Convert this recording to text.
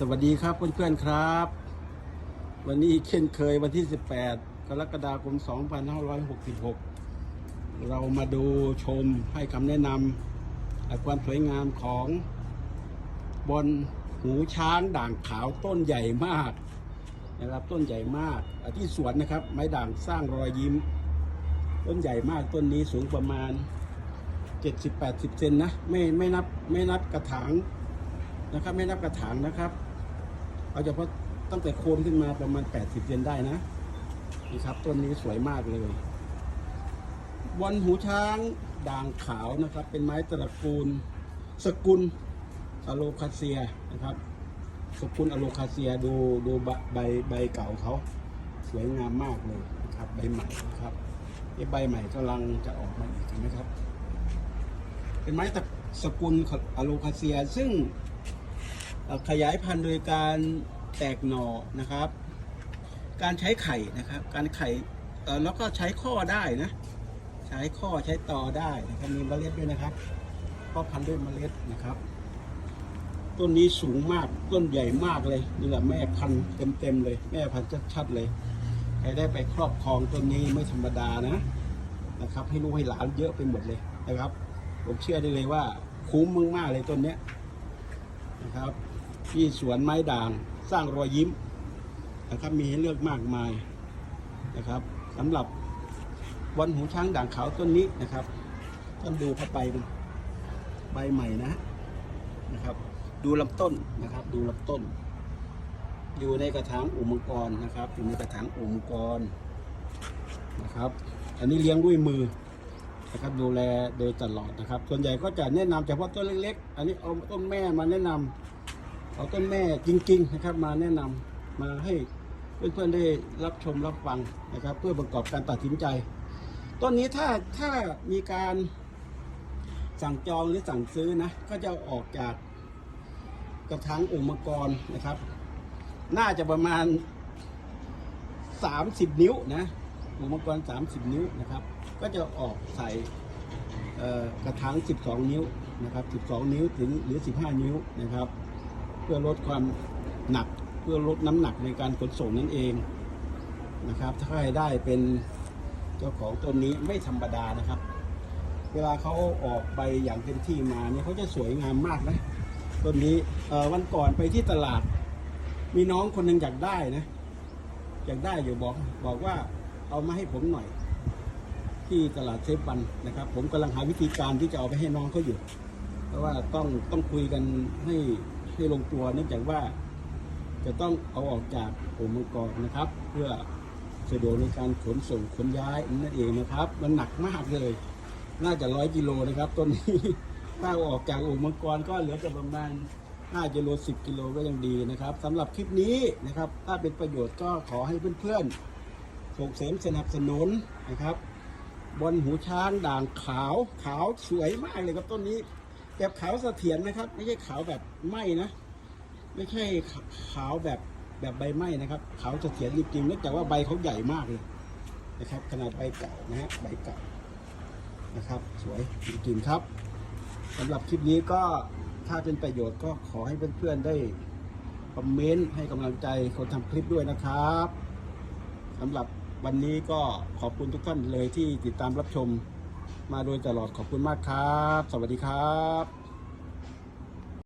สวัสดีครับเพื่อนๆครับ วันนี้เช่นเคยวันที่ 18 กรกฎาคม 2566 เรามาดูชมให้คำแนะนำและความสวยงามของบนหูช้างด่างขาวต้นใหญ่มากนะครับต้นใหญ่มากที่สวนนะครับ ไม้ด่างสร้างรอยยิ้ม ต้นใหญ่มากต้นนี้สูงประมาณ 70-80 เซนนะไม่ไม่นับไม่นับกระถางนะครับไม่นับกระถางนะครับ เอาเฉพาะตั้งแต่โคนขึ้นมาประมาณ 80เซนได้นะนี่ครับต้นนี้สวยมากเลยบอลหูช้างด่างขาวนะครับ เป็นไม้ตระกูล สกุลอะโลคาเซียนะครับ สกุลอะโลคาเซียดูดูใบใบเก่าเขาสวยงามมากเลยนะครับใบใหม่นะครับนี่ใบใหม่กำลังจะออกมาอีกเห็นไหมครับ เป็นไม้ตระสกุลอะโลคาเซียซึ่ง ขยายพันธุ์โดยการแตกหน่อนะครับ การใช้ไข่นะครับ การไข่แล้วก็ใช้ข้อได้นะ ใช้ข้อใช้ตอได้นะครับมีเมล็ดด้วยนะครับพ่อพันธุ์ด้วยเมล็ดนะครับ ต้นนี้สูงมากต้นใหญ่มากเลยนี่แหละแม่พันธุ์เต็มๆเลย แม่พันธุ์ชัดๆเลยใครได้ไปครอบครองต้นนี้ไม่ธรรมดานะนะครับ ให้ลูกให้หลานเยอะไปหมดเลยนะครับ ผมเชื่อได้เลยว่าคุ้มมากๆเลยต้นเนี้ยนะครับ ที่สวนไม้ด่าง สร้างรอยยิ้มนะครับมีให้เลือกมากมายนะครับสำหรับวันหูช้างด่างขาวต้นนี้นะครับท่านดูเข้าไปใบใหม่นะนะครับ ดูลำต้นนะครับ ดูลำต้น อยู่ในกระถางอุมังกรนะครับ อยู่ในกระถางอุมังกรนะครับ อันนี้เลี้ยงด้วยมือนะครับดูแลโดยตลอดนะครับ ส่วนใหญ่ก็จะแนะนำเฉพาะต้นเล็กๆ อันนี้เอาต้นแม่มาแนะนำ เอาต้นแม่จริง ๆ นะครับ มาแนะนำมาให้เพื่อนๆได้รับชมรับฟังนะครับ เพื่อประกอบการตัดสินใจ ต้นนี้ถ้าถ้ามีการสั่งจองหรือสั่งซื้อนะ ก็จะออกจากกระถางองค์มกรนะครับ น่าจะประมาณ 30 นิ้วนะองค์มกร 30 นิ้วนะครับ ก็จะออกใส่กระถาง 12 นิ้วนะครับ 12 นิ้วถึงหรือ 15 นิ้วนะครับ เพื่อลดความหนักเพื่อลดน้ำหนักในการขนส่งนั่นเองนะครับ ถ้าใครได้เป็นเจ้าของต้นนี้ไม่ธรรมดานะครับ เวลาเขาออกใบอย่างเต็มที่มาเนี่ยเขาจะสวยงามมากนะต้นนี้วันก่อนไปที่ตลาด มีน้องคนหนึ่งอยากได้นะอยากได้อยู่บอกบอกว่าเอามาให้ผมหน่อยที่ตลาดเซฟวันนะครับ ผมกำลังหาวิธีการที่จะเอาไปให้น้องเขาอยู่ เพราะว่าต้องต้องคุยกันให้ ให้ลงตัวเนื่องจากว่าจะต้องเอาออกจากโองมังกรนะครับ เพื่อสะดวกในการขนส่งขนย้ายนั่นเองนะครับ มันหนักมากเลย น่าจะร้อยกิโลนะครับต้นนี้ถ้าเอาออกจากโองมังกรก็เหลือจะประมาณ5กิโล10กิโลก็ยังดีนะครับสำหรับคลิปนี้นะครับ ถ้าเป็นประโยชน์ก็ขอให้เพื่อนๆส่งเสริมสนับสนุนนะครับบนหูช้างด่างขาวขาวสวยมากเลยครับต้นนี้ แบบขาวเสถียรนะครับ ไม่ใช่ขาวแบบไหม้นะ ไม่ใช่ขาวแบบแบบใบไหม้นะครับ ขาวเสถียรจริงๆเนื่องจากว่าใบเขาใหญ่มากเลยนะครับ ขนาดใบเก่านะฮะใบเก่านะครับ สวยจริงๆครับสำหรับคลิปนี้ก็ถ้าเป็นประโยชน์ก็ขอให้เพื่อนๆได้คอมเมนต์ให้กำลังใจคนทำคลิปด้วยนะครับสำหรับวันนี้ก็ขอบคุณทุกท่านเลยที่ติดตามรับชม มาโดยตลอดขอบคุณมากครับ สวัสดีครับ